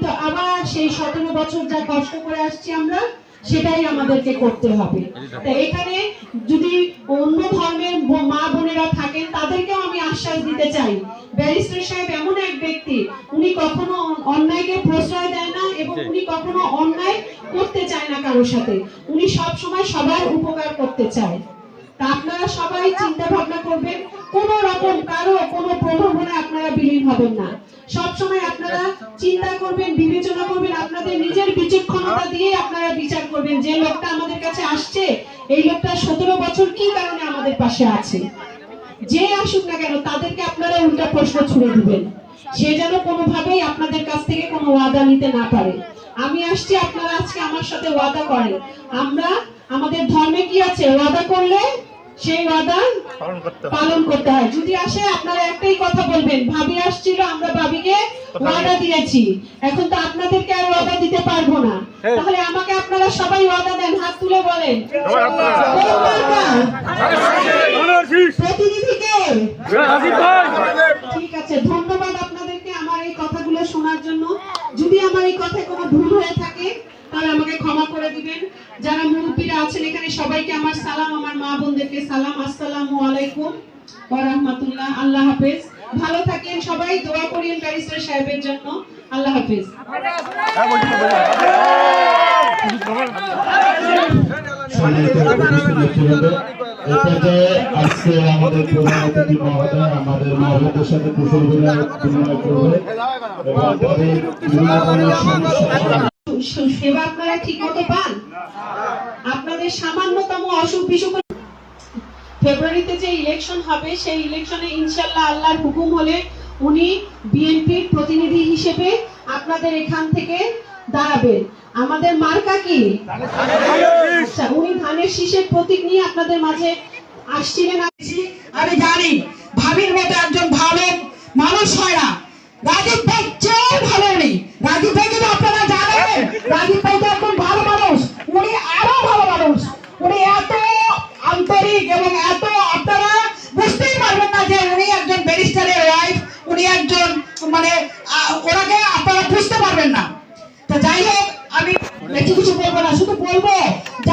কিন্তু আবার সেই সতেরো বছর যা কষ্ট করে আসছি আমরা সেটাই আমাদেরকে করতে হবে। তা এখানে যদি অন্য ধর্মের মা বোনেরা থাকেন তাদেরকেও আমি আশ্বাস দিতে চাই। ব্যারিস্টার সাহেব এমন এক ব্যক্তি উনি কখনো অন্যায়কে প্রশ্রয় দেয় না এবং উনি কখনো অন্যায় করতে চায় না কারোর সাথে। উনি সব সময় সবার উপকার করতে চায়। তা আপনারা সবাই চিন্তা ভাবনা করবেন কোন রকম কারও কোনো প্রলোভনে আপনারা বিলীন হবেন না। সব সময় আপনারা চিন্তা করবেন, বিবেচনা করবেন, আপনাদের নিজের বিচক্ষণতা দিয়ে আপনারা বিচার করবেন, যে লোকটা আমাদের কাছে আসছে, এই লোকটা সতেরো বছর কি কারণে আমাদের পাশে আছে? যে আসুক না কেন, তাদেরকে আপনারা উল্টা প্রশ্ন ছুড়ে দিবেন। সে যেন কোনোভাবেই আপনাদের কাছ থেকে কোনো ওয়াদা নিতে না পারে। আমি আসছি, আপনারা আজকে আমার সাথে ওয়াদা করেন। আমরা, আমাদের ধর্মে কি আছে? ওয়াদা করলে সেই ওয়াদা পালন করতে হবে। পালন করতে হয়। যদি আসে আপনারা একটাই কথা বলবেন ভাবি আসছিল আমরা ভাবিকে ওয়াদা দিয়েছি। এখন তো আপনাদেরকে আর ওয়াদা দিতে পারব না। তাহলে আমাকে আপনারা সবাই ওয়াদা দেন হাত তুলে বলেন? প্রতিনিধিকে? ঠিক আছে ধন্যবাদ আপনাদেরকে আমার এই কথাগুলো শোনার জন্য। যদি আমার এই কথায় কোনো ভুল হয়ে থাকে দিবেন যারা মুরব্বীরা আছেন এখানে সবাইকে আমার সালাম, আমার মা বোনদেরকে সালাম। আসসালামু আলাইকুম ওয়া রাহমাতুল্লাহ। আল্লাহ হাফেজ। ভালো থাকেন সবাই, দোয়া করিয়েন ব্যারিস্টার সাহেবের জন্য। আল্লাহ হাফেজ। আমাদের সেবা আপনারা ঠিক মতো পান আপনাদের সামান্যতম অসুখ বিসুখ ফেব্রুয়ারিতে যে ইলেকশন হবে সেই ইলেকশনে ইনশাল্লাহ আল্লাহর হুকুম হলে উনি বিএনপির প্রতিনিধি হিসেবে আপনাদের এখান থেকে দাঁড়াবেন। আমাদের মার্কা কি? আচ্ছা উনি ধানের শীষের প্রতীক নিয়ে আপনাদের মাঝে আসছিলেন আমি জানি ভাবির মতো একজন ভালো মানুষ হয় না। রাজীব ভাই চেয়েও ভালো নেই। রাজীব ভাই রাজীব ভাই তো একজন ভালো মানুষ। উনি আরও ভালো মানুষ। উনি এত আন্তরিক এবং এত আপনারা বুঝতেই পারবেন না যে উনি একজন ব্যারিস্টারের ওয়াইফ উনি একজন মানে ওনাকে আপনারা বুঝতে পারবেন না। তো যাই হোক, আমি বেশি কিছু বলব না, শুধু বলব যে